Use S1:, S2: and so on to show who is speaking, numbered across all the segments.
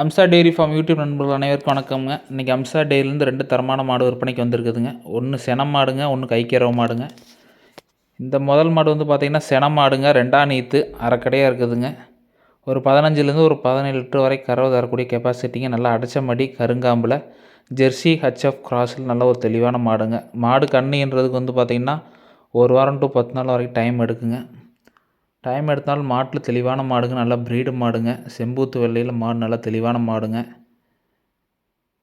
S1: Amsa dairy farm YouTube நண்பர்கள் அனைவருக்கும் வணக்கம்ங்க. இன்றைக்கி அம்சா டெய்ரிலேருந்து ரெண்டு தரமான மாடு விற்பனைக்கு வந்திருக்குதுங்க. ஒன்று சென மாடுங்க ஒன்று கைக்கிறவ மாடுங்க. இந்த முதல் மாடு வந்து பார்த்திங்கன்னா சென மாடுங்க ரெண்டாம் நீத்து அரைக்கடையாக இருக்குதுங்க. ஒரு பதினஞ்சுலேருந்து ஒரு பதினேழு லிட்டர் வரை கறவை தரக்கூடிய கெப்பாசிட்டிங்க நல்லா அடைச்ச மடி கருங்காம்பில். ஜெர்சி ஹச்எஃப் கிராஸில் நல்ல ஒரு தெளிவான மாடுங்க. மாடு கண்ணுன்றதுக்கு வந்து பார்த்திங்கன்னா ஒரு வாரம் டு பத்து நாள் வரைக்கும் டைம் எடுக்குங்க. டைம் எடுத்தாலும் மாட்டில் தெளிவான மாடுங்க நல்லா ப்ரீடு மாடுங்க. செம்பூத்து வெள்ளையில் மாடு நல்லா தெளிவான மாடுங்க.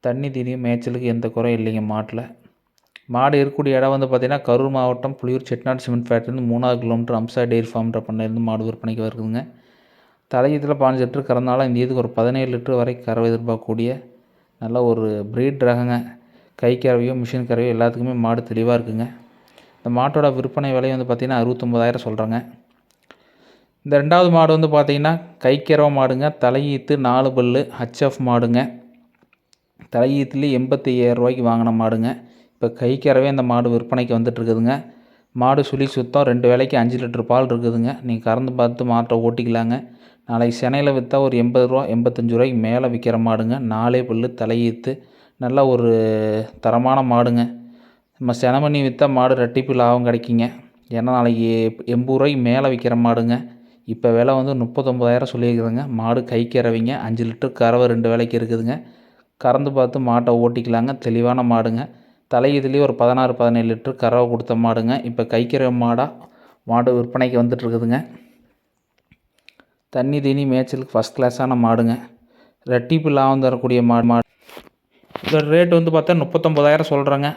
S1: தண்ணி தீனியும் மேய்ச்சலுக்கு எந்த குறையும் இல்லைங்க மாட்டில். மாடு இருக்கக்கூடிய இடம் வந்து பார்த்திங்கன்னா கரூர் மாவட்டம் புளியூர் செட்நாடு சிமெண்ட் ஃபேக்ட்ரிலேருந்து மூணாவது கிலோமீட்டர் அம்சா டெய்ரி ஃபார்ம்ன்ற பண்ணையிலேருந்து மாடு விற்பனைக்கு வருதுங்க. தலையத்தில் பாஞ்சு லிட்டர் கறந்தாலும் இந்த இதுக்கு ஒரு பதினேழு லிட்டர் வரை கறவை எதிர்பார்க்கக்கூடிய நல்ல ஒரு ப்ரீட் ரகங்க. கை கறவையோ மிஷின் கறவையோ எல்லாத்துக்குமே மாடு தெளிவாக இருக்குங்க. இந்த மாட்டோட விற்பனை விலை வந்து பார்த்திங்கன்னா அறுபத்தொம்பதாயிரம் சொல்கிறாங்க இந்த ரெண்டாவது மாடு வந்து பார்த்திங்கன்னா கைக்கரவ மாடுங்க தலையீத்து நாலு பல்லு ஹச்எஃப் மாடுங்க. தலையீத்துலேயே எண்பத்தி ரூபாய்க்கு வாங்கின மாடுங்க. இப்போ கைக்கறவே இந்த மாடு விற்பனைக்கு வந்துட்டுருக்குதுங்க. மாடு சுழி சுத்தம் ரெண்டு வேலைக்கு அஞ்சு லிட்டர் பால் இருக்குதுங்க. நீங்கள் கறந்து பார்த்து மாட்டை ஓட்டிக்கலாங்க. நாளைக்கு சென்னையில் விற்றா ஒரு எண்பது ரூபா எண்பத்தஞ்சு ரூபாய்க்கு மேலே விற்கிற மாடுங்க. நாலே புல் தலையீத்து. நல்ல ஒரு தரமான மாடுங்க. நம்ம செனமணி விற்றா மாடு ரெட்டிப்பு லாபம் கிடைக்குங்க. ஏன்னா நாளைக்கு எண்பது ரூபாய்க்கு மேலே விற்கிற மாடுங்க. இப்போ விலை வந்து முப்பத்தொம்பதாயிரம் சொல்லியிருக்குதுங்க. மாடு கைக்கு இறவிங்க அஞ்சு லிட்டர் கறவை ரெண்டு வேலைக்கு இருக்குதுங்க. கறந்து பார்த்து மாட்டை ஓட்டிக்கலாங்க. தெளிவான மாடுங்க. தலையீதுலேயே ஒரு பதினாறு பதினேழு லிட்டர் கறவை கொடுத்த மாடுங்க. இப்போ கைக்கிற மாடாக மாடு விற்பனைக்கு வந்துட்டுருக்குதுங்க தண்ணி தீனி மேய்ச்சலுக்கு ஃபஸ்ட் கிளாஸான மாடுங்க. ரெட்டிப்பு லாபம் தரக்கூடிய மாடு மாடு. இதோட ரேட் வந்து பார்த்தா முப்பத்தொம்பதாயிரம் சொல்கிறேங்க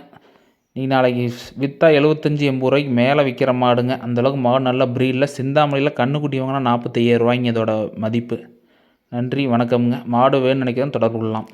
S1: நீ நாளைக்கு விற்றா எழுபத்தஞ்சி எண்பது ரூபாய்க்கு மேலே விற்கிற மாடுங்க. அந்தளவுக்கு மாடு நல்ல ப்ரீடில் சிந்தாமணியில் கண்ணுக்குட்டி வாங்கினா நாற்பத்தையாயிரம் ரூபாய்ங்க இதோட மதிப்பு. நன்றி வணக்கம்ங்க. மாடு வேணும்னு நினைக்கிறேன் தொடர்பு கொள்ளலாம்.